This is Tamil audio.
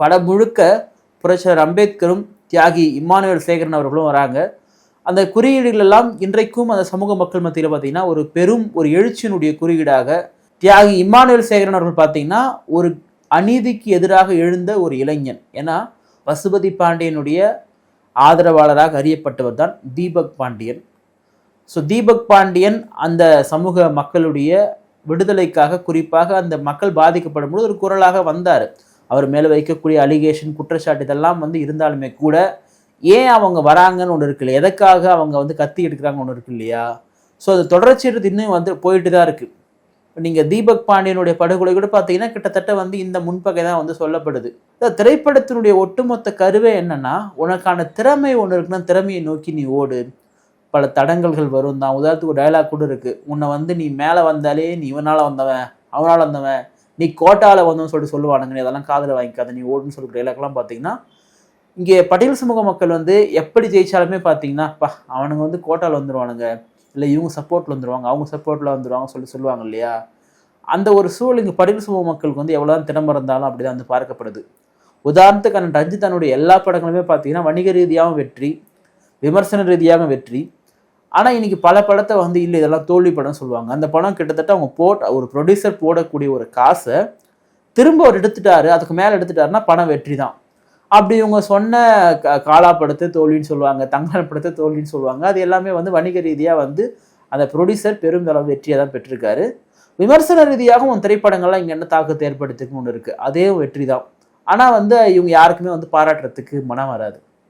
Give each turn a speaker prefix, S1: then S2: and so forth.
S1: படம் முழுக்க புரட்சியாளர் அம்பேத்கரும் தியாகி இம்மானுவேல் சேகரன் அவர்களும் வராங்க. அந்த குறியீடுகள் எல்லாம் இன்றைக்கும் அந்த சமூக மக்கள் மத்தியில் பார்த்தீங்கன்னா ஒரு பெரும் ஒரு எழுச்சியினுடைய குறியீடாக தியாகி இம்மானுவேல் சேகரன் அவர்கள் பார்த்தீங்கன்னா ஒரு அநீதிக்கு எதிராக எழுந்த ஒரு இளைஞன். ஏன்னா பசுபதி பாண்டியனுடைய ஆதரவாளராக அறியப்பட்டவர் தான் தீபக் பாண்டியன். ஸோ தீபக் பாண்டியன் அந்த சமூக மக்களுடைய விடுதலைக்காக குறிப்பாக அந்த மக்கள் பாதிக்கப்படும் பொழுது ஒரு குரலாக வந்தார். அவர் மேலே வைக்கக்கூடிய அலிகேஷன் குற்றச்சாட்டு இதெல்லாம் வந்து இருந்தாலுமே கூட ஏன் அவங்க வராங்கன்னு ஒன்று இருக்கு இல்லையா? எதற்காக அவங்க வந்து கத்தி எடுக்கிறாங்க ஒன்று இருக்கு இல்லையா? ஸோ அது தொடர்ச்சியது இன்னும் வந்து போயிட்டு தான் இருக்குது நீங்கள் தீபக் பாண்டியனுடைய படுகொலை கூட பார்த்தீங்கன்னா கிட்டத்தட்ட வந்து இந்த முன்பகை தான் வந்து சொல்லப்படுது. இந்த திரைப்படத்தினுடைய ஒட்டுமொத்த கருவே என்னன்னா உனக்கான திறமை ஒன்று இருக்குன்னா திறமையை நோக்கி நீ ஓடு. பல தடங்கல்கள் வரும் தான். உதாரணத்துக்கு ஒரு டயலாக் கூட இருக்குது உன்னை வந்து நீ மேலே வந்தாலே நீ இவனால் வந்தவன் அவனால் வந்தவன். நீ கோட்டாவில் வந்தோம்னு சொல்லிட்டு சொல்லுவானுங்க. நீ அதெல்லாம் காதில் வாங்கிக்காத நீ ஓடுன்னு சொல்லிட்டு டைலாக்லாம் பார்த்தீங்கன்னா இங்கே பட்டியல் சமூக மக்கள் வந்து எப்படி ஜெயிச்சாலுமே பார்த்தீங்கன்னா பா அவனுங்க வந்து கோட்டாவில் வந்துடுவானுங்க இல்லை இவங்க சப்போர்ட்டில் வந்துடுவாங்க அவங்க சப்போர்ட்டில் வந்துடுவாங்க சொல்லி சொல்லுவாங்க இல்லையா? அந்த ஒரு சூழல் இங்கே பட்டியல் சமூக மக்களுக்கு வந்து எவ்வளோதான் திறமை இருந்தாலும் அப்படி தான் வந்து பார்க்கப்படுது. உதாரணத்துக்கு அண்ணன் ரஞ்சித் தன்னுடைய எல்லா படங்களுமே பார்த்தீங்கன்னா வணிக ரீதியாகவும் வெற்றி விமர்சன ரீதியாகவும் வெற்றி ஆனால் இன்னைக்கு பல படத்தை வந்து இல்லை இதெல்லாம் தோல்வி படம் சொல்லுவாங்க. அந்த படம் கிட்டத்தட்ட அவங்க போட்ட ஒரு ப்ரொடியூசர் போடக்கூடிய ஒரு காசை திரும்ப அவர் எடுத்துட்டாரு அதுக்கு மேலே எடுத்துட்டாருன்னா படம் வெற்றி தான். அப்படி இவங்க சொன்ன க- காலா படத்தை தோல்வின்னு சொல்லுவாங்க தங்கல் படத்தை தோல்வின்னு சொல்லுவாங்க. அது எல்லாமே வந்து வணிக ரீதியாக வந்து அந்த ப்ரொடியூசர் பெருந்தளவு வெற்றியை தான் பெற்றிருக்காரு. விமர்சன ரீதியாகவும் உன் திரைப்படங்கள்லாம் இங்கே என்ன தாக்கத்தை ஏற்படுத்திக்குன்னு ஒன்று இருக்குது அதே வெற்றி தான். ஆனால் வந்து இவங்க யாருக்குமே வந்து பாராட்டுறதுக்கு மனம் வராது.